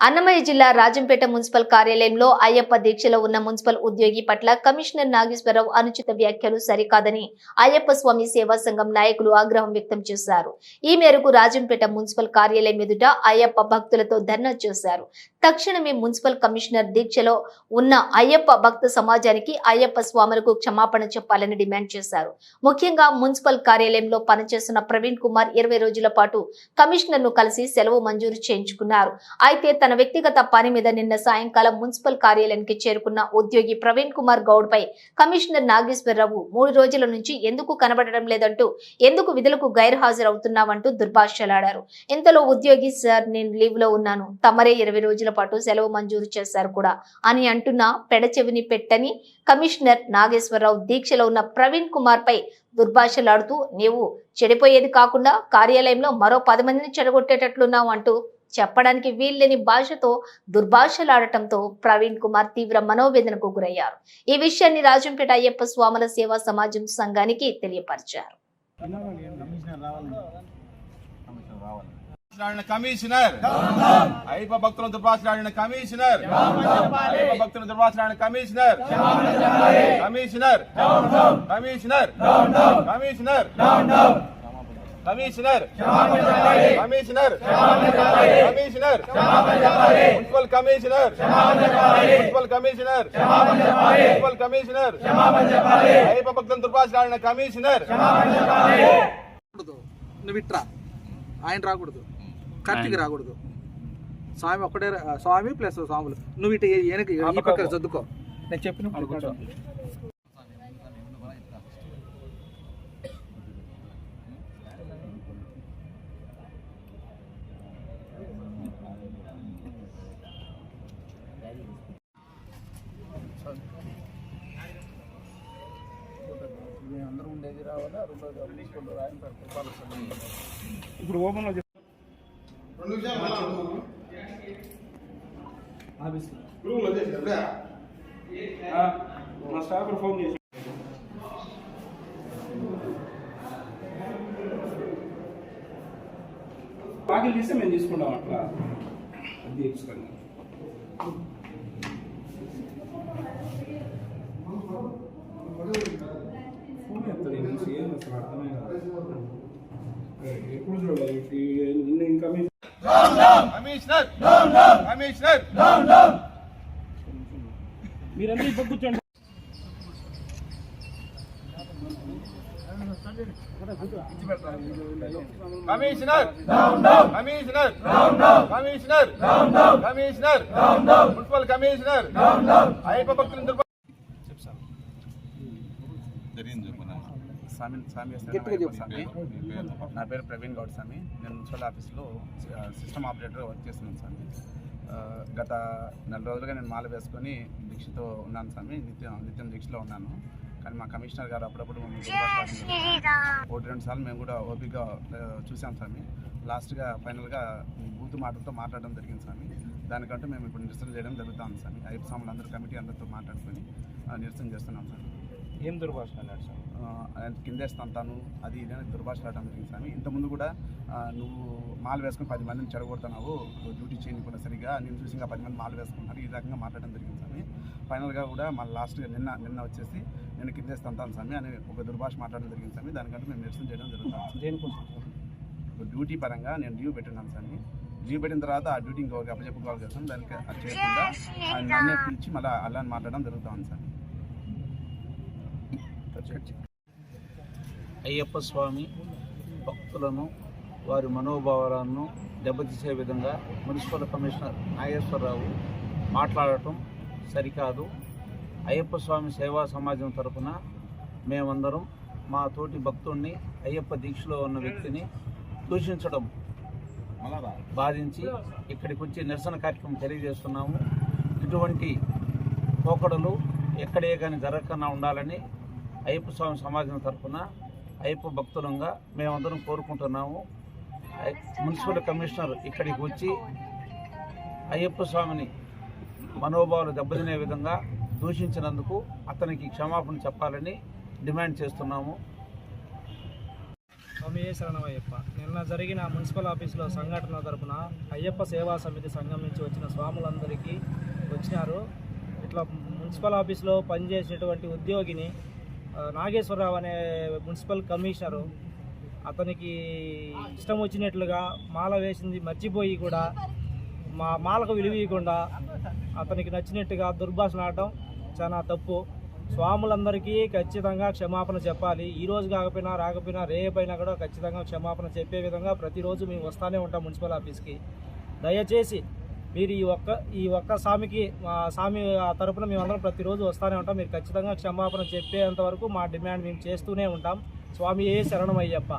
అన్నమయ్య జిల్లా రాజంపేట మున్సిపల్ కార్యాలయంలో అయ్యప్ప దీక్షలో ఉన్న మున్సిపల్ ఉద్యోగి పట్ల కమిషనర్ నాగేశ్వరరావు అనుచిత వ్యాఖ్యలు సరికాదని అయ్యప్ప స్వామి సేవా సంఘం నాయకులు ఆగ్రహం వ్యక్తం చేశారు. ఈ మేరకు రాజంపేట మున్సిపల్ కార్యాలయం ఎదుట అయ్యప్ప భక్తులతో ధర్నా చేశారు. తక్షణమే మున్సిపల్ కమిషనర్ దీక్షలో ఉన్న అయ్యప్ప భక్త సమాజానికి అయ్యప్ప స్వాములకు క్షమాపణ చెప్పాలని డిమాండ్ చేశారు. ముఖ్యంగా మున్సిపల్ కార్యాలయంలో పనిచేస్తున్న ప్రవీణ్ కుమార్ ఇరవై రోజుల పాటు కమిషనర్ను కలిసి సెలవు మంజూరు చేయించుకున్నారు. అయితే తన వ్యక్తిగత పని మీద నిన్న సాయంకాలం మున్సిపల్ కార్యాలయానికి చేరుకున్న ఉద్యోగి ప్రవీణ్ కుమార్ గౌడ్ పై కమిషనర్ నాగేశ్వరరావు మూడు రోజుల నుంచి ఎందుకు కనబడడం లేదంటూ ఎందుకు విధులకు గైర్హాజరవుతున్నావంటూ దుర్భాషలాడారు. ఇంతలో ఉద్యోగి సార్ నేను లీవ్లో ఉన్నాను. తమరే ఇరవై రోజుల పాటు సెలవు మంజూరు చేశారు కూడా అని అంటున్న పెడచెవిని పెట్టని కమిషనర్ నాగేశ్వరరావు దీక్షలో ఉన్న ప్రవీణ్ కుమార్ పై దుర్భాషలాడుతూ నీవు చెడిపోయేది కాకుండా కార్యాలయంలో మరో పది మందిని చెడగొట్టేటట్లున్నావు అంటూ చెప్పడానికి వీల్లేని భాషతో దుర్భాషలాడటంతో ప్రవీణ్ కుమార్ తీవ్ర మనోవేదనకు గురయ్యారు. ఈ విషయాన్ని రాజంపేట అయ్యప్ప స్వాముల సేవా సమాజం సంఘానికి తెలియపరిచారు. కమిషనర్. అయ్యప్ప భక్తుల దుర్భాషలాడిన కమిషనర్. అయ్యప్ప భక్తుల దుర్భాషలాడిన commissioner. Commissioner. Commissioner. Commissioner. Commissioner. Commissioner. Commissioner. Municipal commissioner. Municipal commissioner. Municipal commissioner. భక్తులను దుర్భాషలాడిన కమిషనర్. నువ్వు ఇట్రా. ఆయన రాకూడదు. కార్తీక్ రాకూడదు. స్వామి ఒక్కడే రా- స్వామి ప్లస్ స్వాములు. నువ్వు ఇటు వెనక ఈ పక్కన చదువుకో నేను చెప్పిన ఉండేది రావాలా రెండోది మూసుకుంటూ రాయని ఇప్పుడు ఓపెన్లో మా స్టాఫ్ ఫోన్ చేసి. బాకీలు తీస్తే మేము తీసుకుంటాం అట్లా. అది తీసుకోండి ఫోన్ ఎత్తాడు అసలు అర్థమే ఎప్పుడు నిన్న ఇంకా కమిషనర్ కమిషనర్ మీరందరూ ఇప్పుడు కూర్చోండి commissioner commissioner commissioner commissioner municipal commissioner Ayyappa జరిగింది స్వామి స్వామి చెప్పు. స్వామి నా పేరు ప్రవీణ్ గౌడ్ స్వామి నేను మున్సిపల్ ఆఫీస్లో సిస్టమ్ ఆపరేటర్ వర్క్ చేస్తున్నాను స్వామి గత నెల రోజులుగా నేను మాల వేసుకొని దీక్షతో ఉన్నాను స్వామి నిత్యం నిత్యం దీక్షలో ఉన్నాను. కానీ మా కమిషనర్ గారు అప్పుడప్పుడు. ఒకటి రెండు సార్లు మేము కూడా ఓపికగా చూసాం స్వామి లాస్ట్గా ఫైనల్గా బూతు మాటలతో మాట్లాడడం జరిగింది స్వామి దానికంటూ మేము ఇప్పుడు నిరసన చేయడం జరుగుతుంది స్వామి ఐదు స్వాములు అందరూ కమిటీ అందరితో మాట్లాడుకొని నిరసన చేస్తున్నాం స్వామి ఏం దుర్భాష అన్నాడు సార్ ఆయన కిందేస్తాను అది ఇది అని దుర్భాషలాడడం జరిగింది స్వామి. ఇంతకుముందు కూడా నువ్వు మాలు వేసుకుని పది మందిని చెడగొడుతున్నావు డ్యూటీ చేయకుండా సరిగా నేను చూసి ఇంకా పది మంది మాలు వేసుకుంటున్నారు ఈ రకంగా మాట్లాడడం జరిగింది స్వామి. ఫైనల్గా కూడా మళ్ళీ లాస్ట్గా నిన్న నిన్న వచ్చేసి నేను కిందేస్తాను స్వామి అని ఒక దుర్భాష మాట్లాడడం జరిగింది స్వామి. దానికంటే మేము నిరసన చేయడం జరుగుతుంది. దేనికోసం సార్ ఇప్పుడు డ్యూటీ పరంగా నేను లీవ్ పెట్టినాను స్వామి. లీవ్ పెట్టిన తర్వాత ఆ డ్యూటీ ఇంకొక అప్పచెప్పుకోవాలి కదా దానికి అది చేయకుండా ఆయన నన్నే పిలిచి మళ్ళీ అలా మాట్లాడడం జరుగుతుంది స్వామి. అయ్యప్ప స్వామి భక్తులను వారి మనోభావాలను దెబ్బతీసే విధంగా మున్సిపల్ కమిషనర్ నాగేశ్వరరావు మాట్లాడటం సరికాదు. అయ్యప్ప స్వామి సేవా సమాజం తరఫున మేమందరం మా తోటి భక్తుడిని అయ్యప్ప దీక్షలో ఉన్న వ్యక్తిని దూషించడం బాధించి ఇక్కడికి వచ్చి నిరసన కార్యక్రమం తెలియజేస్తున్నాము. ఇటువంటి పోకడలు ఎక్కడే కానీ జరగకుండా ఉండాలని అయ్యప్ప స్వామి సమాజం తరఫున అయ్యప్ప భక్తులంగా మేమందరం కోరుకుంటున్నాము. మున్సిపల్ కమిషనర్ ఇక్కడికి వచ్చి అయ్యప్ప స్వామిని మనోభావాలు దెబ్బతినే విధంగా దూషించినందుకు అతనికి క్షమాపణ చెప్పాలని డిమాండ్ చేస్తున్నాము. స్వామి శరణమయ్యప్ప. నిన్న జరిగిన మున్సిపల్ ఆఫీసులో సంఘటన తరపున అయ్యప్ప సేవా సమితి సంఘం నుంచి వచ్చిన స్వాములందరికీ వచ్చినారు. ఇట్లా మున్సిపల్ ఆఫీసులో పనిచేసేటువంటి ఉద్యోగిని నాగేశ్వరరావు అనే మున్సిపల్ కమిషనరు అతనికి ఇష్టం వచ్చినట్లుగా మాల వేసింది మర్చిపోయి కూడా మా మాలకు విలువీయకుండా అతనికి నచ్చినట్టుగా దుర్భాషణ ఆడటం చాలా తప్పు. స్వాములందరికీ ఖచ్చితంగా క్షమాపణ చెప్పాలి. ఈ రోజు కాకపోయినా రాకపోయినా రేపైనా కూడా ఖచ్చితంగా క్షమాపణ చెప్పే విధంగా ప్రతిరోజు మేము వస్తూనే ఉంటాం మున్సిపల్ ఆఫీస్కి. దయచేసి మీరు ఈ ఒక్క ఈ ఒక్క స్వామికి మా స్వామి తరపున మేమందరం ప్రతిరోజు వస్తూనే ఉంటాం. మీరు ఖచ్చితంగా క్షమాపణ చెప్పేంత వరకు మా డిమాండ్ మేము చేస్తూనే ఉంటాం. స్వామి ఏ శరణం అయ్యప్ప